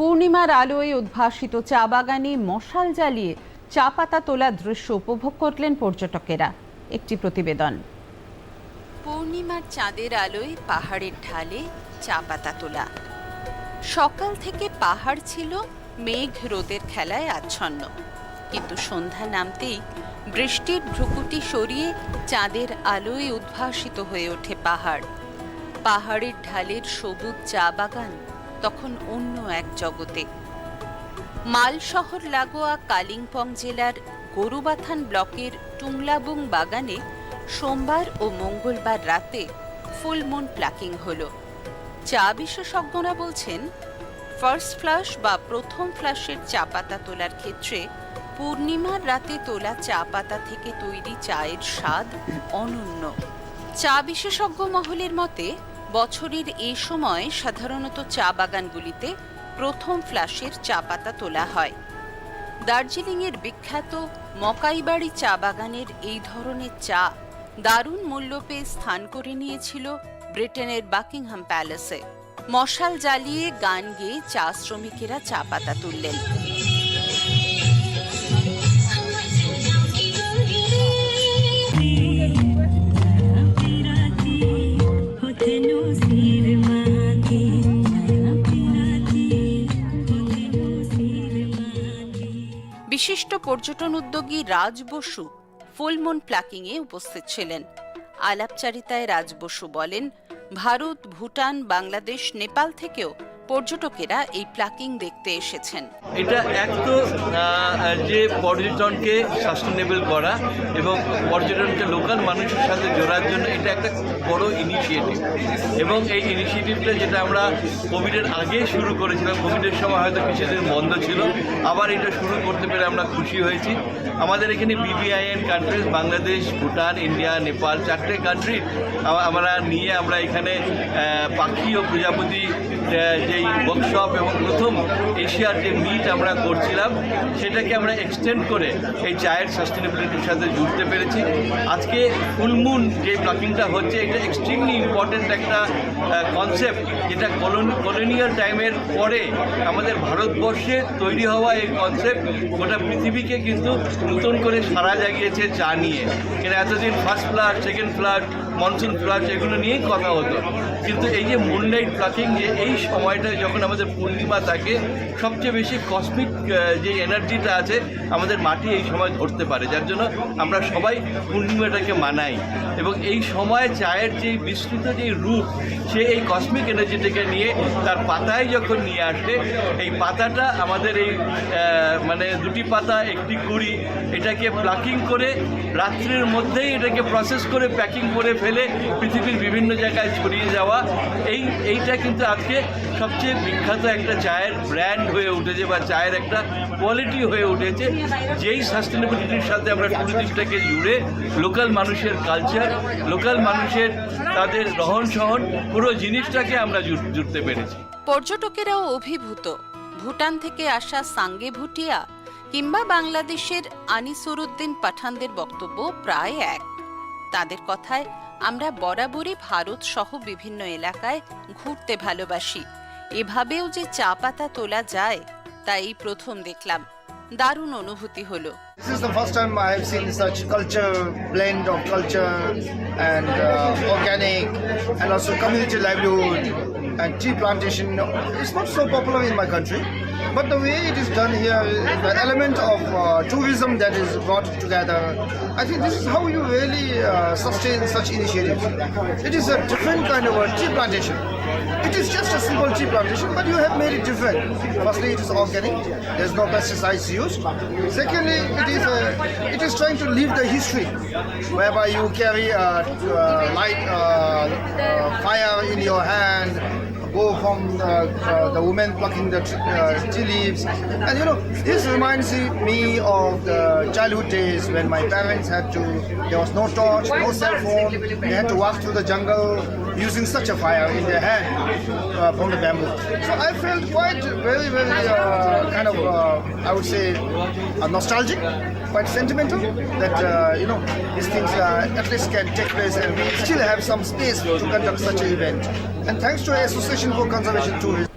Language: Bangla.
পূর্ণিমার আলোয় উদ্ভাসিত চা বাগানে মশাল জ্বালিয়ে চা পাতা তোলার দৃশ্য উপভোগ করলেন পর্যটকেরা। একটি প্রতিবেদন। পূর্ণিমার চাঁদের আলোয় পাহাড়ের ঢালে চা পাতা তোলা। সকাল থেকে পাহাড় ছিল মেঘ রোদের খেলায় আচ্ছন্ন। কিন্তু সন্ধ্যা নামতেই বৃষ্টির ভ্রুকুটি সরিয়ে চাঁদের আলোয় উদ্ভাসিত হয়ে ওঠে পাহাড়। পাহাড়ের ঢালের সবুজ চা বাগান তখন অন্য এক জগতে। মাল শহর লাগোয়া, কালিম্পং জেলার গরুবাথান ব্লকের টুংলাবুং বাগানে সোমবার ও মঙ্গলবার রাতে ফুলমুন প্লাকিং হলো। চা বিশেষজ্ঞরা বলছেন, ফার্স্ট ফ্লাশ বা প্রথম ফ্লাশের চা পাতা তোলার ক্ষেত্রে পূর্ণিমার রাতে তোলা চা পাতা থেকে তৈরি চায়ের স্বাদ অনন্য। চা বিশেষজ্ঞ মহলের মতে বছরের এই সময় সাধারণত চা বাগানগুলিতে প্রথম ফ্ল্যাশের চা পাতা তোলা হয়। দার্জিলিংয়ের বিখ্যাত মকাইবাড়ি চা বাগানের এই ধরনের চা দারুণ মূল্য পেয়ে স্থান করে নিয়েছিল ব্রিটেনের বাকিংহাম প্যালেসে। মশাল জ্বালিয়ে গান গেয়ে চা শ্রমিকেরা চা পাতা তুললেন। বিশিষ্ট পর্যটন উদ্যোগী রাজ বসু ফুলমুন প্লাকিংয়ে উপস্থিত ছিলেন। আলাপচারিতায় রাজ বসু বলেন, ভারত, ভুটান, বাংলাদেশ, নেপাল থেকেও পর্যটকেরা এই প্লাকিং দেখতে এসেছেন। এটা এক তো যে পর্যটনকে সাস্টেনেবল করা এবং পর্যটনকে লোকাল মানুষের সাথে জোড়ার জন্য এটা একটা বড় ইনিশিয়েটিভ এবং এই ইনিশিয়েটিভটা যেটা আমরা কোভিডের আগে শুরু করেছিলাম কোভিডের সময় হয়তো কিছুদিন বন্ধ ছিল আবার এটা শুরু করতে পেরে আমরা খুশি হয়েছি। আমাদের এখানে BBIN countries Bangladesh Bhutan India Nepal চারটে কান্ট্রি আমরা নিয়ে আমরা এখানে পাখি ও প্রজাপতি আহ, যেই ওয়ার্কশপ এবং প্রথম এশিয়ার যে মিট আমরা করছিলাম, সেটাকে আমরা এক্সটেন্ড করে এই চায়ের সাস্টেনেবিলিটির সাথে জুড়তে পেরেছি। আজকে ফুলমুন যে প্লাকিংটা হচ্ছে, এটা এক্সট্রিমলি ইম্পর্ট্যান্ট একটা কনসেপ্ট যেটা কলোনিয়াল টাইমের পরে আমাদের ভারতবর্ষে তৈরি হওয়া এই কনসেপ্ট গোটা পৃথিবীকে কিন্তু নতুন করে সারা জাগিয়েছে চা নিয়ে। কিন্তু এতদিন first flood second flood monsoon flood এগুলো নিয়েই কথা হতো। কিন্তু এই যে মুনলাইট প্লাকিং যে এই সময়টা যখন আমাদের পূর্ণিমা থাকে, সবচেয়ে বেশি কসমিক যে এনার্জিটা আছে, আমাদের মাটি এই সময় ধরতে পারে। যার জন্য আমরা সবাই পূর্ণিমাটাকে মানাই। এবং এই সময় চায়ের যে বিস্তৃত যে রূপ, সে এই কসমিক এনার্জিটাকে নিয়ে তার পাতায় যখন নিয়ে আসে এই পাতাটা আমাদের এই মানে দুটি পাতা, একটি কুড়ি, এটাকে প্লাকিং করে রাত্রির মধ্যেই এটাকে প্রসেস করে প্যাকিং করে ফেলে পৃথিবীর বিভিন্ন জায়গায় ছড়িয়ে যাওয়া। এই, এইটা কিন্তু আজকে সবচেয়ে বিখ্যাত একটা চায়ের ব্র্যান্ড হয়ে উঠেছে বা চায়ের একটা কোয়ালিটি হয়ে উঠেছে। যেই সাস্টেনেবিলিটির সাথে আমরা ট্যুরিজমটাকে জুড়ে লোকাল মানুষের কালচার লোকাল মানুষের তাদের রহন সহন, পুরো জিনিসটাকে আমরা জুড়তে পেরেছি। পর্যটকেরাও অভিভূত। ভুটান থেকে আসা সাঙ্গে ভুটিয়া কিংবা বাংলাদেশের আনিসুরুদ্দিন পাঠানদের বক্তব্য প্রায় এক। তাদের কথায় আমরা বরাবরই ভারত সহ বিভিন্ন এলাকায় ঘুরতে ভালোবাসি। এভাবেও যে চা পাতা তোলা যায় তাই প্রথম দেখলাম। দারুণ অনুভূতি হলো। Organic and tea plantation. is not so popular in my country, but the way it is done here, the element of uh, tourism that is brought together, I think this is how you really uh, sustain such initiatives. It is a different kind of a tea plantation. It is just a simple tea plantation, but you have made it different. Firstly, it is organic. There's no pesticides used. Secondly, it is a, it is trying to live the history, whereby you carry a, uh light uh, uh, fire in your hand, go from uh, uh, the women plucking the uh, tea leaves, and you know this reminds me of the childhood days when my parents had to. There was no torch, no cell phone. They had to walk through the jungle using such a fire in their hand uh, from the bamboo. So I felt quite very, very uh, kind of, uh, I would say, uh, nostalgic, quite sentimental that, uh, you know, these things uh, at least can take place and we still have some space to conduct such an event. And thanks to Association for Conservation Tourism.